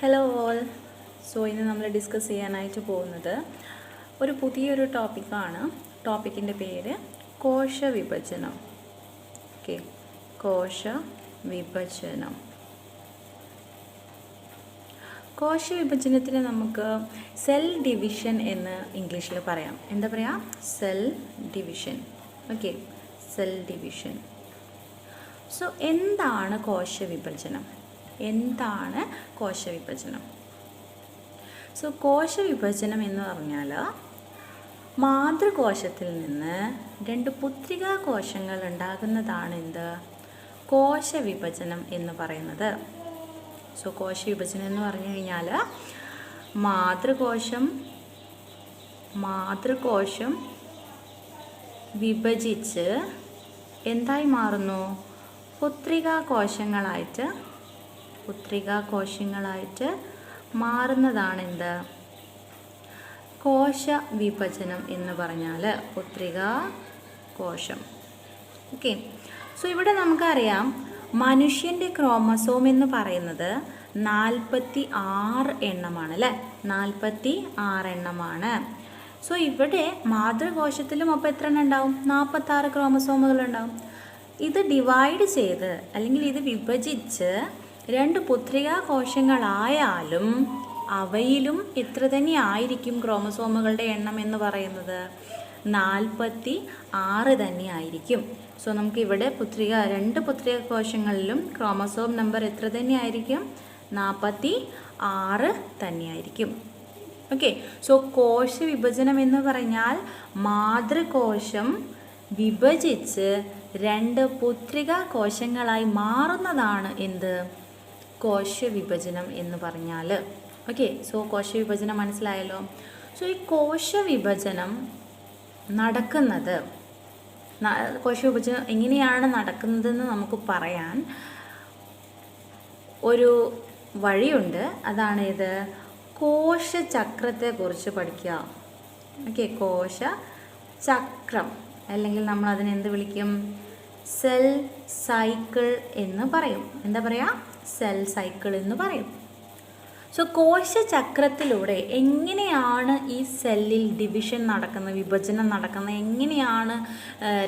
Hello all so ഇന്ന് നമ്മൾ discuss ചെയ്യാനായിട്ട് പോകുന്നത് ഒരു പുതിയൊരു ടോപ്പിക്കാണ് ടോപ്പിക്കിന്റെ പേര് കോശ വിഭജനം. ഓക്കെ കോശ വിഭജനം. കോശ വിഭജനത്തിന് നമുക്ക് സെൽ ഡിവിഷൻ എന്ന് ഇംഗ്ലീഷിൽ പറയാം. എന്താ പറയുക cell division okay cell division so എന്താണ് കോശ വിഭജനം? എന്താണ് കോശവിഭജനം? സോ കോശവിഭജനം എന്ന് പറഞ്ഞാൽ മാതൃകോശത്തിൽ നിന്ന് രണ്ട് പുത്രികാ കോശങ്ങൾ ഉണ്ടാകുന്നതാണ് എന്ത്? കോശവിഭജനം എന്ന് പറയുന്നത്. സോ കോശവിഭജനം എന്ന് പറഞ്ഞു കഴിഞ്ഞാൽ മാതൃകോശം മാതൃകോശം വിഭജിച്ച് എന്തായി മാറുന്നു? പുത്രികാ കോശങ്ങളായിട്ട് പുത്രികാ കോശങ്ങളായിട്ട് മാറുന്നതാണ് എന്ത് കോശ വിഭജനം എന്ന് പറഞ്ഞാൽ പുത്രിക കോശം. ഓക്കെ സോ ഇവിടെ നമുക്കറിയാം മനുഷ്യന്റെ ക്രോമസോം എന്ന് പറയുന്നത് നാൽപ്പത്തി ആറ് എണ്ണമാണ് അല്ലേ? നാൽപ്പത്തി ആറ് എണ്ണമാണ്. സോ ഇവിടെ മാതൃകോശത്തിലും അപ്പോൾ എത്ര എണ്ണം ഉണ്ടാവും? നാൽപ്പത്താറ് ക്രോമസോമുകൾ ഉണ്ടാവും. ഇത് ഡിവൈഡ് ചെയ്ത് അല്ലെങ്കിൽ ഇത് വിഭജിച്ച് രണ്ട് പുത്രികാ കോശങ്ങളായാലും അവയിലും എത്ര തന്നെ ആയിരിക്കും ക്രോമസോമുകളുടെ എണ്ണം എന്ന് പറയുന്നത്. നാൽപ്പത്തി ആറ് തന്നെ ആയിരിക്കും. സോ നമുക്ക് ഇവിടെ പുത്രിക രണ്ട് പുത്രിക കോശങ്ങളിലും ക്രോമസോം നമ്പർ എത്ര തന്നെ ആയിരിക്കും? നാൽപ്പത്തി ആറ് തന്നെയായിരിക്കും ഓക്കെ സോ കോശ വിഭജനം എന്ന് പറഞ്ഞാൽ മാതൃകോശം വിഭജിച്ച് രണ്ട് പുത്രിക കോശങ്ങളായി മാറുന്നതാണ് എന്ത്? കോശ വിഭജനം എന്ന് പറഞ്ഞാൽ ഓക്കെ സോ കോശ വിഭജനം മനസ്സിലായല്ലോ? സോ ഈ കോശ വിഭജനം നടക്കുന്നത് കോശവിഭജനം കോശ വിഭജനം എങ്ങനെയാണ് നടക്കുന്നതെന്ന് നമുക്ക് പറയാൻ ഒരു വഴിയുണ്ട്. അതാണ് ഇത് കോശചക്രത്തെക്കുറിച്ച് പഠിക്കുക. ഓക്കെ കോശ ചക്രം അല്ലെങ്കിൽ നമ്മൾ അതിനെന്ത് വിളിക്കും? സെൽ സൈക്കിൾ എന്ന് പറയും. എന്താ പറയുക സെൽ സൈക്കിൾ എന്ന് പറയും. സോ കോശചക്രത്തിലൂടെ എങ്ങനെയാണ് ഈ സെല്ലിൽ ഡിവിഷൻ നടക്കുന്നത് വിഭജനം നടക്കുന്നത് എങ്ങനെയാണ്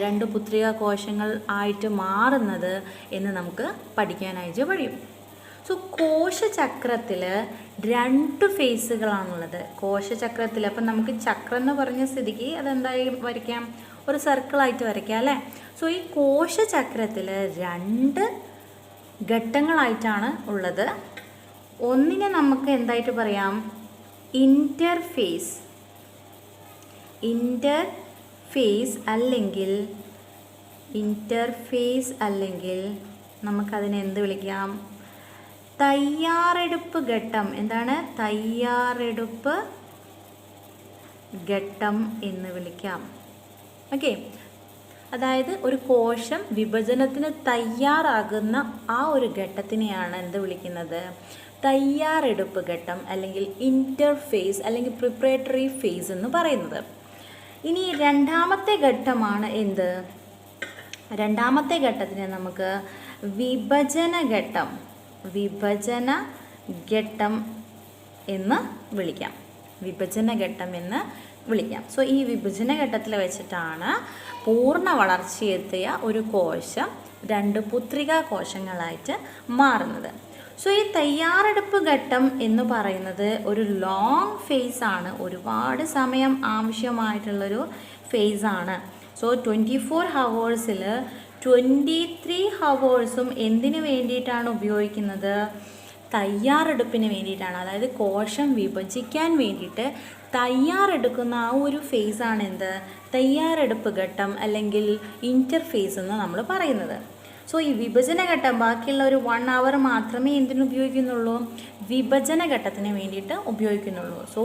രണ്ട് പുത്രിക കോശങ്ങൾ ആയിട്ട് മാറുന്നത് എന്ന് നമുക്ക് പഠിക്കാനായിട്ട് കഴിയും സോ കോശചക്രത്തിൽ രണ്ട് ഫേസുകളാണുള്ളത്. കോശചക്രത്തിൽ അപ്പം നമുക്ക് ചക്രം എന്ന് പറഞ്ഞ സ്ഥിതിക്ക് അതെന്തായാലും വരയ്ക്കാം? ഒരു സർക്കിളായിട്ട് വരയ്ക്കാം അല്ലേ? സോ ഈ കോശചക്രത്തിൽ രണ്ട് ഘട്ടങ്ങളായിട്ടാണ് ഉള്ളത്. ഒന്നിനെ നമുക്ക് എന്തായിട്ട് പറയാം? ഇന്റർഫേസ് ഇന്റർഫേസ് അല്ലെങ്കിൽ ഇന്റർഫേസ് അല്ലെങ്കിൽ നമുക്കതിനെ എന്ത് വിളിക്കാം? തയ്യാറെടുപ്പ് ഘട്ടം. എന്താണ്? തയ്യാറെടുപ്പ് ഘട്ടം എന്ന് വിളിക്കാം. ഓക്കെ അതായത് ഒരു കോശം വിഭജനത്തിന് തയ്യാറാകുന്ന ആ ഒരു ഘട്ടത്തിനെയാണ് എന്ത് വിളിക്കുന്നത്? തയ്യാറെടുപ്പ് ഘട്ടം അല്ലെങ്കിൽ ഇന്റർഫേസ് അല്ലെങ്കിൽ പ്രിപ്പറേറ്ററി ഫേസ് എന്ന് പറയുന്നത്. ഇനി രണ്ടാമത്തെ ഘട്ടമാണ് എന്ത്? രണ്ടാമത്തെ ഘട്ടത്തിനെ നമുക്ക് വിഭജന ഘട്ടം വിഭജന ഘട്ടം എന്ന് വിളിക്കാം. വിഭജന ഘട്ടം എന്ന് വിളിക്കാം. സോ ഈ വിഭജന ഘട്ടത്തിൽ വെച്ചിട്ടാണ് പൂർണ വളർച്ചയെത്തിയ ഒരു കോശം രണ്ട് പുത്രിക കോശങ്ങളായിട്ട് മാറുന്നത്. സോ ഈ തയ്യാറെടുപ്പ് ഘട്ടം എന്ന് പറയുന്നത് ഒരു ലോങ് ഫേസ് ആണ്. ഒരുപാട് സമയം ആവശ്യമായിട്ടുള്ളൊരു ഫേസ് ആണ്. സോ ട്വന്റി ഫോർ ഹവേഴ്സിൽ ട്വന്റി ത്രീ ഹവേഴ്സും എന്തിനു വേണ്ടിയിട്ടാണ് ഉപയോഗിക്കുന്നത്? തയ്യാറെടുപ്പിന് വേണ്ടിയിട്ടാണ്. അതായത് കോശം വിഭജിക്കാൻ വേണ്ടിയിട്ട് തയ്യാറെടുക്കുന്ന ആ ഒരു ഫേസാണ് എന്ത് തയ്യാറെടുപ്പ് ഘട്ടം അല്ലെങ്കിൽ ഇന്റർഫേസ് എന്ന് നമ്മൾ പറയുന്നത്. സോ ഈ വിഭജന ഘട്ടം ബാക്കിയുള്ള ഒരു വൺ അവർ മാത്രമേ എന്തിനു ഉപയോഗിക്കുന്നുള്ളൂ? വിഭജന ഘട്ടത്തിന് വേണ്ടിയിട്ട് ഉപയോഗിക്കുന്നുള്ളൂ. സോ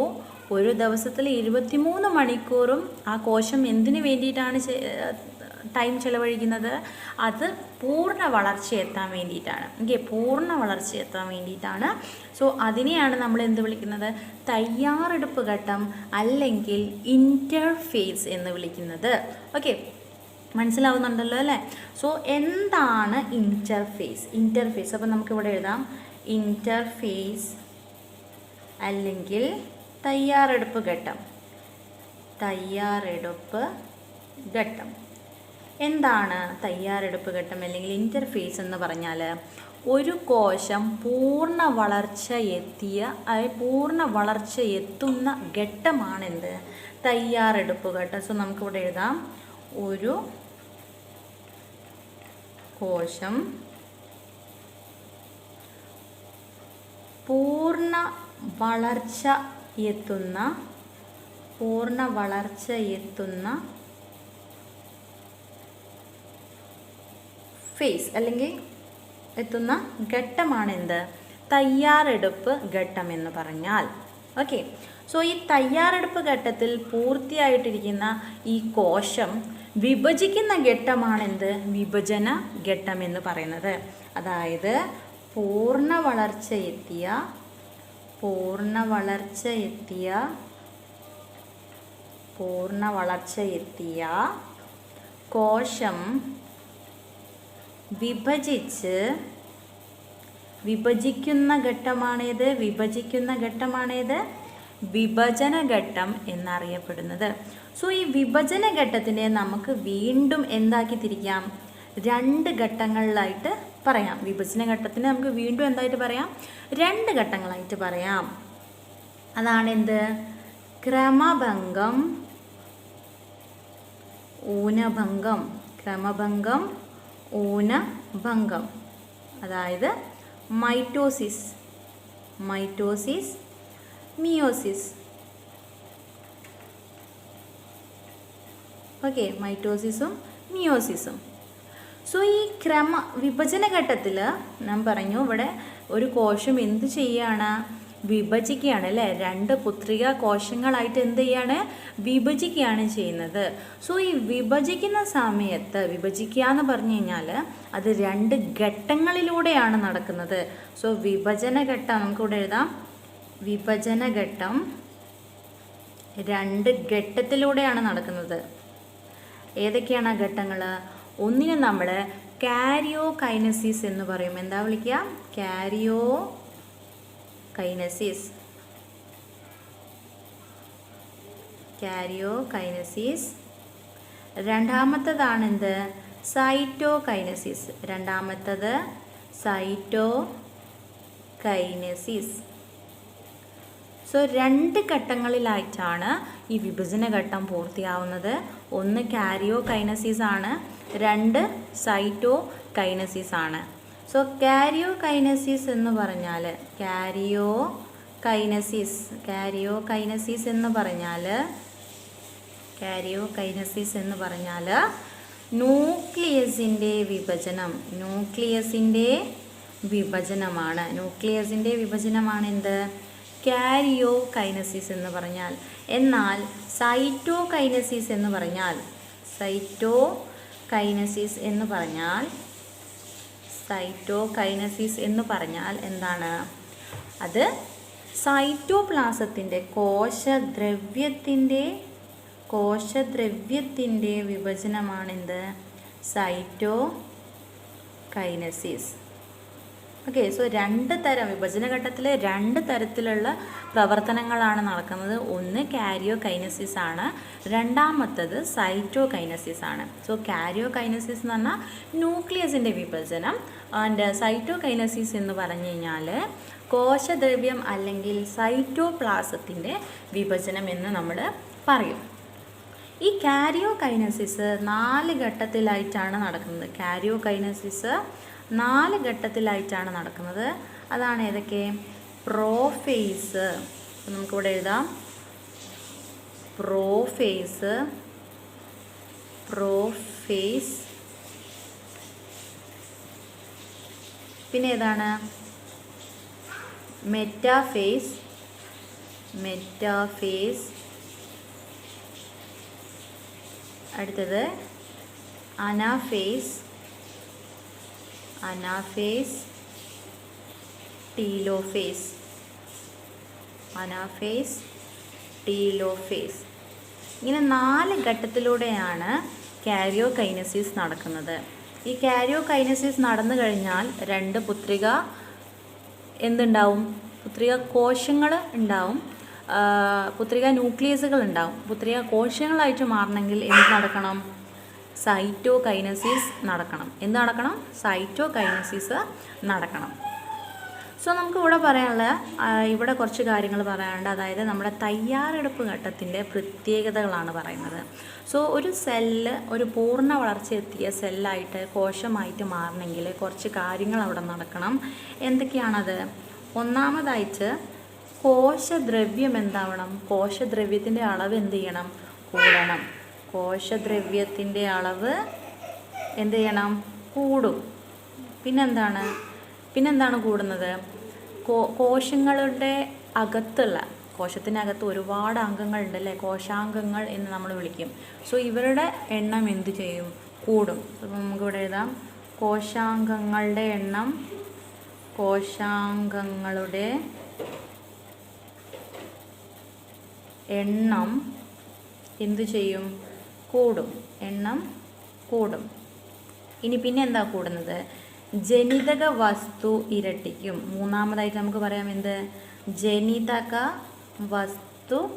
ഒരു ദിവസത്തിൽ ഇരുപത്തിമൂന്ന് മണിക്കൂറും ആ കോശം എന്തിനു വേണ്ടിയിട്ടാണ് ടൈം ചിലവഴിക്കുന്നത് അത് പൂർണ വളർച്ച എത്താൻ വേണ്ടിയിട്ടാണ്. ഓക്കെ പൂർണ വളർച്ച എത്താൻ വേണ്ടിയിട്ടാണ്. സോ അതിനെയാണ് നമ്മൾ എന്ത് വിളിക്കുന്നത്? തയ്യാറെടുപ്പ് ഘട്ടം അല്ലെങ്കിൽ ഇന്റർഫേസ് എന്ന് വിളിക്കുന്നത്. ഓക്കെ മനസ്സിലാവുന്നുണ്ടല്ലോ അല്ലേ? സോ എന്താണ് ഇന്റർഫേസ് ഇന്റർഫേസ് അപ്പോൾ നമുക്കിവിടെ എഴുതാം. ഇന്റർഫേസ് അല്ലെങ്കിൽ തയ്യാറെടുപ്പ് ഘട്ടം. തയ്യാറെടുപ്പ് ഘട്ടം. എന്താണ് തയ്യാറെടുപ്പ് ഘട്ടം അല്ലെങ്കിൽ ഇന്റർഫേസ് എന്ന് പറഞ്ഞാൽ ഒരു കോശം പൂർണ വളർച്ച എത്തിയ പൂർണ വളർച്ച എത്തുന്ന ഘട്ടമാണെന്ത്? തയ്യാറെടുപ്പ് ഘട്ടം. സോ നമുക്കിവിടെ എഴുതാം. ഒരു കോശം പൂർണ വളർച്ച എത്തുന്ന പൂർണ വളർച്ച എത്തുന്ന ഫേസ് അല്ലെങ്കിൽ എത്തുന്ന ഘട്ടമാണ് എന്ത് തയ്യാറെടുപ്പ് ഘട്ടം എന്ന് പറഞ്ഞാൽ. ഓക്കെ സോ ഈ തയ്യാറെടുപ്പ് ഘട്ടത്തിൽ പൂർത്തിയായിട്ടിരിക്കുന്ന ഈ കോശം വിഭജിക്കുന്ന ഘട്ടമാണെന്ത്? വിഭജന ഘട്ടം എന്ന് പറയുന്നത്. അതായത് പൂർണ വളർച്ച എത്തിയ പൂർണ വളർച്ച എത്തിയ പൂർണ വളർച്ച എത്തിയ കോശം വിഭജിച്ച് വിഭജിക്കുന്ന ഘട്ടമാണേത്? വിഭജിക്കുന്ന ഘട്ടമാണേത്? വിഭജന ഘട്ടം എന്നറിയപ്പെടുന്നത്. സോ ഈ വിഭജന ഘട്ടത്തിനെ നമുക്ക് വീണ്ടും എന്താക്കി തിരിക്കാം? രണ്ട് ഘട്ടങ്ങളിലായിട്ട് പറയാം. വിഭജന ഘട്ടത്തിനെ നമുക്ക് വീണ്ടും എന്തായിട്ട് പറയാം? രണ്ട് ഘട്ടങ്ങളായിട്ട് പറയാം. അതാണെന്ത്? ക്രമഭംഗം ഊനഭംഗം. ക്രമഭംഗം ഊനഭംഗം. അതായത് മൈറ്റോസിസ്. Mitosis meiosis. ഓക്കെ മൈറ്റോസിസും മിയോസിസും. സോ ഈ ക്രമ വിഭജന ഘട്ടത്തിൽ ഞാൻ പറഞ്ഞു ഇവിടെ ഒരു കോശം എന്ത് ചെയ്യാണ്? വിഭജിക്കുകയാണ് അല്ലേ? രണ്ട് പുത്രിക കോശങ്ങളായിട്ട് എന്ത് ചെയ്യാണ്? വിഭജിക്കുകയാണ് ചെയ്യുന്നത്. സോ ഈ വിഭജിക്കുന്ന സമയത്ത് വിഭജിക്കുക എന്ന് പറഞ്ഞു കഴിഞ്ഞാൽ അത് രണ്ട് ഘട്ടങ്ങളിലൂടെയാണ് നടക്കുന്നത്. സോ വിഭജന ഘട്ടം നമുക്കിവിടെ എഴുതാം. വിഭജന ഘട്ടം രണ്ട് ഘട്ടത്തിലൂടെയാണ് നടക്കുന്നത്. ഏതൊക്കെയാണ് ആ ഘട്ടങ്ങൾ? ഒന്നിനെ നമ്മൾ കാരിയോ കൈനസിസ് എന്ന് പറയും. എന്താ വിളിക്കുക? Karyokinesis. കാരിയോ കൈനസിസ് രണ്ടാമത്തതാണെന്ത്? സൈറ്റോ കൈനസിസ് രണ്ടാമത്തത് സൈറ്റോ കൈനസിസ് സോ രണ്ട് ഘട്ടങ്ങളിലായിട്ടാണ് ഈ വിഭജന ഘട്ടം പൂർത്തിയാവുന്നത്. ഒന്ന് കാരിയോ കൈനസിസ് ആണ് രണ്ട് സൈറ്റോ കൈനസിസ് ആണ് സോ കാരിയോ കൈനസിസ് എന്ന് പറഞ്ഞാൽ കാരിയോ കൈനസിസ് കാരിയോ കൈനസിസ് എന്ന് പറഞ്ഞാൽ കാരിയോ കൈനസിസ് എന്ന് പറഞ്ഞാൽ ന്യൂക്ലിയസിന്റെ വിഭജനം ന്യൂക്ലിയസിന്റെ വിഭജനമാണ്. ന്യൂക്ലിയസിന്റെ വിഭജനമാണ് എന്ത്? കാരിയോ കൈനസിസ് എന്ന് പറഞ്ഞാൽ. എന്നാൽ സൈറ്റോ കൈനസിസ് എന്ന് പറഞ്ഞാൽ സൈറ്റോ കൈനസിസ് എന്ന് പറഞ്ഞാൽ സൈറ്റോ കൈനസിസ് എന്ന് പറഞ്ഞാൽ എന്താണ്? അത് സൈറ്റോപ്ലാസത്തിന്റെ കോശദ്രവ്യത്തിന്റെ കോശദ്രവ്യത്തിന്റെ വിഭജനമാണെന്ത്? സൈറ്റോ കൈനസിസ് ഓക്കെ സോ രണ്ട് തരം വിഭജന ഘട്ടത്തിൽ രണ്ട് തരത്തിലുള്ള പ്രവർത്തനങ്ങളാണ് നടക്കുന്നത്. ഒന്ന് കാരിയോ കൈനസിസ് ആണ്. രണ്ടാമത്തത് സൈറ്റോ കൈനസിസ് ആണ് സോ കാരിയോ കൈനസിസ് എന്ന് പറഞ്ഞാൽ ന്യൂക്ലിയസിന്റെ വിഭജനം. ആൻഡ് സൈറ്റോ കൈനസിസ് എന്ന് പറഞ്ഞു കഴിഞ്ഞാൽ കോശദ്രവ്യം അല്ലെങ്കിൽ സൈറ്റോപ്ലാസത്തിന്റെ വിഭജനം എന്ന് നമ്മൾ പറയും. ഈ കാരിയോ കൈനസിസ് നാല് ഘട്ടത്തിലായിട്ടാണ് നടക്കുന്നത്. കാരിയോ കൈനസിസ് നാല് ഘട്ടത്തിലായിട്ടാണ് നടക്കുന്നത്. അതാണ് ഏതൊക്കെ? പ്രോഫേസ് നമുക്കിവിടെ എഴുതാം. പ്രോഫേസ് പ്രോഫേസ് പിന്നെ ഏതാണ് മെറ്റാഫേസ് മെറ്റാഫേസ് അടുത്തത് anaphase anaphase telophase. Anaphase telophase. ഇങ്ങനെ നാല് ഘട്ടത്തിലൂടെയാണ് കാരിയോ കൈനസിസ് നടക്കുന്നത്. ഈ കാരിയോ കൈനസിസ് നടന്നു കഴിഞ്ഞാൽ രണ്ട് പുത്രിക എന്തുണ്ടാവും? പുത്രിക കോശങ്ങൾ ഉണ്ടാവും. പുത്രിക ന്യൂക്ലിയസുകൾ ഉണ്ടാവും. പുത്രിക കോശങ്ങളായിട്ട് മാറണമെങ്കിൽ എന്ത് നടക്കണം? സൈറ്റോ കൈനസിസ് നടക്കണം. എന്ത് നടക്കണം? സൈറ്റോ കൈനസിസ് നടക്കണം. സോ നമുക്ക് ഇവിടെ പറയാനുള്ള ഇവിടെ കുറച്ച് കാര്യങ്ങൾ പറയാനുണ്ട്. അതായത് നമ്മുടെ തയ്യാറെടുപ്പ് ഘട്ടത്തിന്റെ പ്രത്യേകതകളാണ് പറയുന്നത്. സോ ഒരു സെല്ല് ഒരു പൂർണ വളർച്ചയെത്തിയ സെല്ലായിട്ട് കോശമായിട്ട് മാറണമെങ്കിൽ കുറച്ച് കാര്യങ്ങൾ അവിടെ നടക്കണം. എന്തൊക്കെയാണത്? ഒന്നാമതായിട്ട് കോശദ്രവ്യം എന്താവണം? കോശദ്രവ്യത്തിന്റെ അളവ് എന്ത് ചെയ്യണം? കൂടണം. കോശദ്രവ്യത്തിന്റെ അളവ് എന്ത് ചെയ്യണം? കൂടും. പിന്നെന്താണ്? പിന്നെന്താണ് കൂടുന്നത്? കോ കോശങ്ങളുടെ അകത്തുള്ള കോശത്തിനകത്ത് ഒരുപാട് അംഗങ്ങളുണ്ട് അല്ലേ കോശാംഗങ്ങൾ എന്ന് നമ്മൾ വിളിക്കും. സോ ഇവരുടെ എണ്ണം എന്ത് ചെയ്യും? കൂടും. അപ്പോൾ നമുക്കിവിടെ എഴുതാം. കോശാംഗങ്ങളുടെ എണ്ണം കോശാംഗങ്ങളുടെ എണ്ണം എന്തു ചെയ്യും? കൂടും. എണ്ണം കൂടും. ഇനി പിന്നെ എന്താ കൂടുന്നത്? ജനിതക വസ്തു ഇരട്ടിക്കും. മൂന്നാമതായിട്ട് നമുക്ക് പറയാം എന്ത്? ജനിതക വസ്തു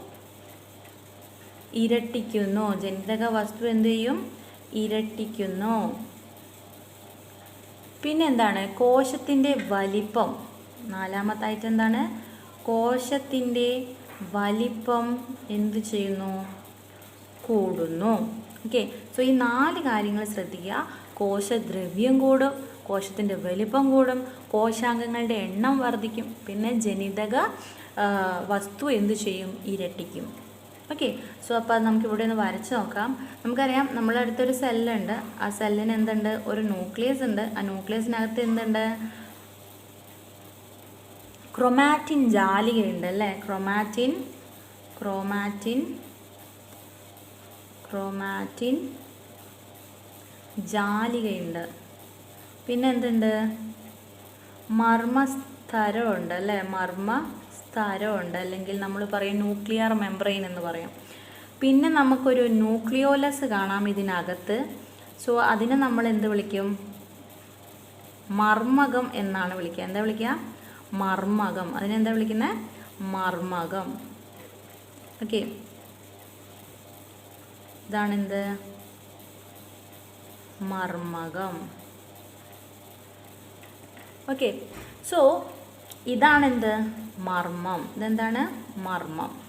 ഇരട്ടിക്കുന്നു. ജനിതക വസ്തു എന്ത് ചെയ്യും? ഇരട്ടിക്കുന്നു. പിന്നെന്താണ് കോശത്തിന്റെ വലിപ്പം. നാലാമത്തായിട്ട് എന്താണ്? കോശത്തിന്റെ വലിപ്പം എന്ത് ചെയ്യുന്നു? കൂടുന്നു. ഓക്കെ സോ ഈ നാല് കാര്യങ്ങൾ ശ്രദ്ധിക്കുക. കോശദ്രവ്യം കൂടും കോശത്തിന്റെ വലിപ്പം കൂടും കോശാംഗങ്ങളുടെ എണ്ണം വർദ്ധിക്കും പിന്നെ ജനിതക വസ്തു എന്തു ചെയ്യും? ഇരട്ടിക്കും. ഓക്കെ സോ അപ്പോൾ അത് നമുക്ക് ഇവിടെ ഒന്ന് വരച്ച് നോക്കാം. നമുക്കറിയാം നമ്മളെ അടുത്തൊരു സെല്ലുണ്ട്. ആ സെല്ലിന് എന്തുണ്ട്? ഒരു ന്യൂക്ലിയസ് ഉണ്ട്. ആ ന്യൂക്ലിയസിനകത്ത് എന്തുണ്ട്? ക്രൊമാറ്റിൻ ജാലികയുണ്ട് അല്ലേ? ക്രൊമാറ്റിൻ ക്രോമാറ്റിൻ ക്രോമാറ്റിൻ ജാലികയുണ്ട്. പിന്നെ എന്തുണ്ട്? മർമ്മസ്തരമുണ്ട് അല്ലേ? മർമ്മ സ്തരമുണ്ട് അല്ലെങ്കിൽ നമ്മൾ പറയും ന്യൂക്ലിയർ മെംബ്രെയിൻ എന്ന് പറയും. പിന്നെ നമുക്കൊരു ന്യൂക്ലിയോലസ് കാണാം ഇതിനകത്ത്. സോ അതിനെ നമ്മൾ എന്ത് വിളിക്കും? മർമ്മകം എന്നാണ് വിളിക്കുക. എന്താ വിളിക്കുക? മർമ്മകം. അതിനെന്താ വിളിക്കുന്നത്? മർമ്മകം. ഓക്കെ. ഇതാണെന്ത്? മർമ്മകം. ഓക്കെ സോ ഇതാണെന്ത്? മർമ്മം. ഇതെന്താണ്? മർമ്മം.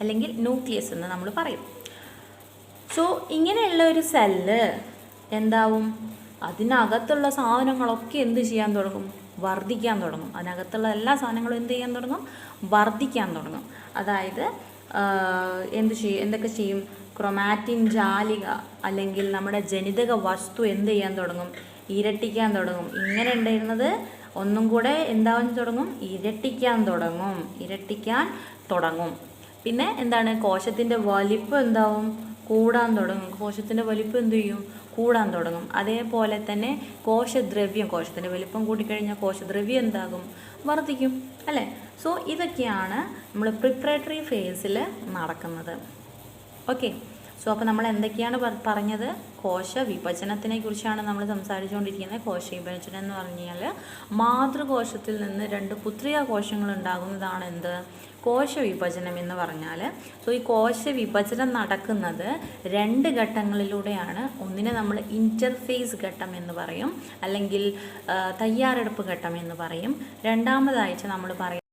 അല്ലെങ്കിൽ ന്യൂക്ലിയസ് എന്ന് നമ്മൾ പറയും. സോ ഇങ്ങനെയുള്ള ഒരു സെല്ല് എന്താവും? അതിനകത്തുള്ള സാധനങ്ങളൊക്കെ എന്ത് ചെയ്യാൻ തുടങ്ങും? വർദ്ധിക്കാൻ തുടങ്ങും. അതിനകത്തുള്ള എല്ലാ സാധനങ്ങളും എന്ത് ചെയ്യാൻ തുടങ്ങും? വർദ്ധിക്കാൻ തുടങ്ങും. അതായത് എന്ത് ചെയ്യും? എന്തൊക്കെ ചെയ്യും? ക്രൊമാറ്റിൻ ജാലിക അല്ലെങ്കിൽ നമ്മുടെ ജനിതക വസ്തു എന്ത് ചെയ്യാൻ തുടങ്ങും? ഇരട്ടിക്കാൻ തുടങ്ങും. ഇങ്ങനെ ഉണ്ടായിരുന്നത് ഒന്നും കൂടെ എന്താവാൻ തുടങ്ങും? ഇരട്ടിക്കാൻ തുടങ്ങും. ഇരട്ടിക്കാൻ തുടങ്ങും. പിന്നെ എന്താണ്? കോശത്തിന്റെ വലിപ്പം എന്താവും? കൂടാൻ തുടങ്ങും. കോശത്തിന്റെ വലിപ്പം എന്ത് ചെയ്യും? കൂടാൻ തുടങ്ങും. അതേപോലെ തന്നെ കോശദ്രവ്യം കോശത്തിന്റെ വലിപ്പം കൂടിക്കഴിഞ്ഞാൽ കോശദ്രവ്യം എന്താകും? വർദ്ധിക്കും. അല്ലേ? സോ ഇതൊക്കെയാണ് നമ്മൾ പ്രിപ്പറേറ്ററി ഫേസിൽ നടക്കുന്നത്. ഓക്കെ സോ അപ്പോൾ നമ്മൾ എന്തൊക്കെയാണ് പറഞ്ഞത്? കോശ വിഭജനത്തിനെ കുറിച്ചാണ് നമ്മൾ സംസാരിച്ചുകൊണ്ടിരിക്കുന്നത്. കോശ വിഭജനം എന്ന് പറഞ്ഞാൽ മാതൃകോശത്തിൽ നിന്ന് രണ്ട് പുത്രിക കോശങ്ങൾ ഉണ്ടാകുന്നതാണ് എന്ത്? കോശ വിഭജനം എന്ന് പറഞ്ഞാൽ സോ ഈ കോശ വിഭജനം നടക്കുന്നത് രണ്ട് ഘട്ടങ്ങളിലൂടെയാണ്. ഒന്നിനെ നമ്മൾ ഇന്റർഫേസ് ഘട്ടം എന്ന് പറയും. അല്ലെങ്കിൽ തയ്യാറെടുപ്പ് ഘട്ടം എന്ന് പറയും. രണ്ടാമതായിട്ട് നമ്മൾ പറയും